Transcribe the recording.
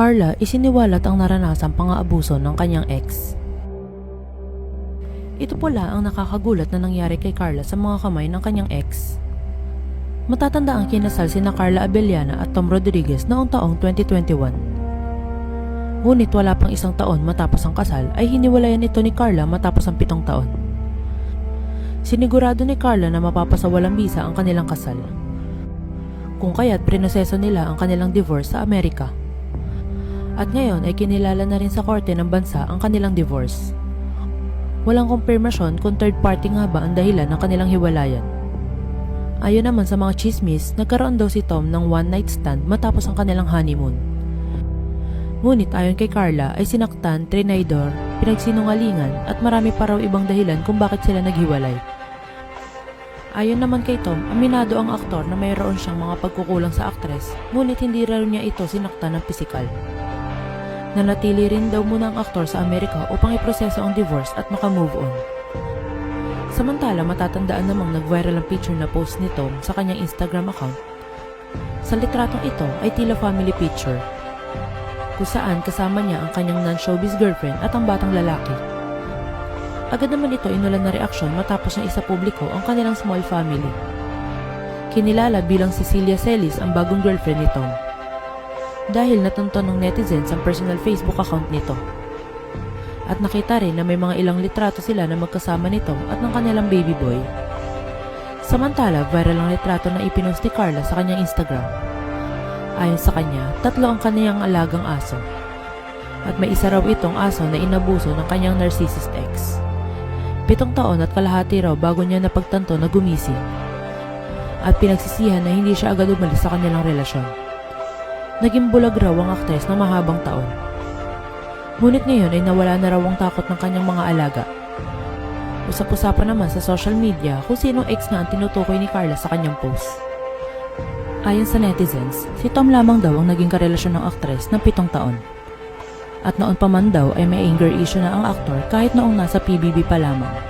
Carla isiniwalat ang naranasang pang-aabuso ng kanyang ex. Ito pala ang nakakagulat na nangyari kay Carla sa mga kamay ng kanyang ex. Matatanda ang kinasal sina Carla Abellana at Tom Rodriguez noong taong 2021. Ngunit wala pang isang taon matapos ang kasal ay hiniwalayan ito ni Carla matapos ang pitong taon. Sinigurado ni Carla na mapapasawalang bisa ang kanilang kasal. Kung kaya't prinoseso nila ang kanilang divorce sa Amerika. At ngayon ay kinilala na rin sa korte ng bansa ang kanilang divorce. Walang kumpirmasyon kung third party nga ba ang dahilan ng kanilang hiwalayan. Ayon naman sa mga chismis, nagkaroon daw si Tom ng one night stand matapos ang kanilang honeymoon. Ngunit ayon kay Carla ay sinaktan, trinaydor, pinagsinungalingan at marami pa raw ibang dahilan kung bakit sila naghiwalay. Ayon naman kay Tom, aminado ang aktor na mayroon siyang mga pagkukulang sa aktres, ngunit hindi raw niya ito sinaktan ng pisikal. Nanatili rin daw muna ang aktor sa Amerika upang iproseso ang divorce at makamove on. Samantala matatandaan namang nag-viral ang picture na post ni Tom sa kanyang Instagram account. Sa litratong ito ay tila family picture, kung saan kasama niya ang kanyang non-showbiz girlfriend at ang batang lalaki. Agad naman ito inulan na reaksyon matapos niya isa publiko ang kanilang small family. Kinilala bilang Cecilia Celis ang bagong girlfriend ni Tom dahil natunto ng netizens ang personal Facebook account nito. At nakita rin na may mga ilang litrato sila na magkasama ni Tom at ng kanilang baby boy. Samantala, viral ang litrato na ipinost ni Carla sa kanyang Instagram. Ayon sa kanya, tatlo ang kanyang alagang aso. At may isa raw itong aso na inabuso ng kanyang narcissist ex. Pitong taon at kalahati raw bago niya napagtanto na gumising. At pinagsisihan na hindi siya agad umalis sa kanilang relasyon. Naging bulag raw ang aktres na mahabang taon. Ngunit ngayon ay nawala na raw ang takot ng kanyang mga alaga. Usap-usapan naman sa social media kung sinong ex nga ang tinutukoy ni Carla sa kanyang post. Ayon sa netizens, si Tom lamang daw ang naging karelasyon ng aktres na pitong taon. At noon pa man daw ay may anger issue na ang aktor kahit noong nasa PBB pa lamang.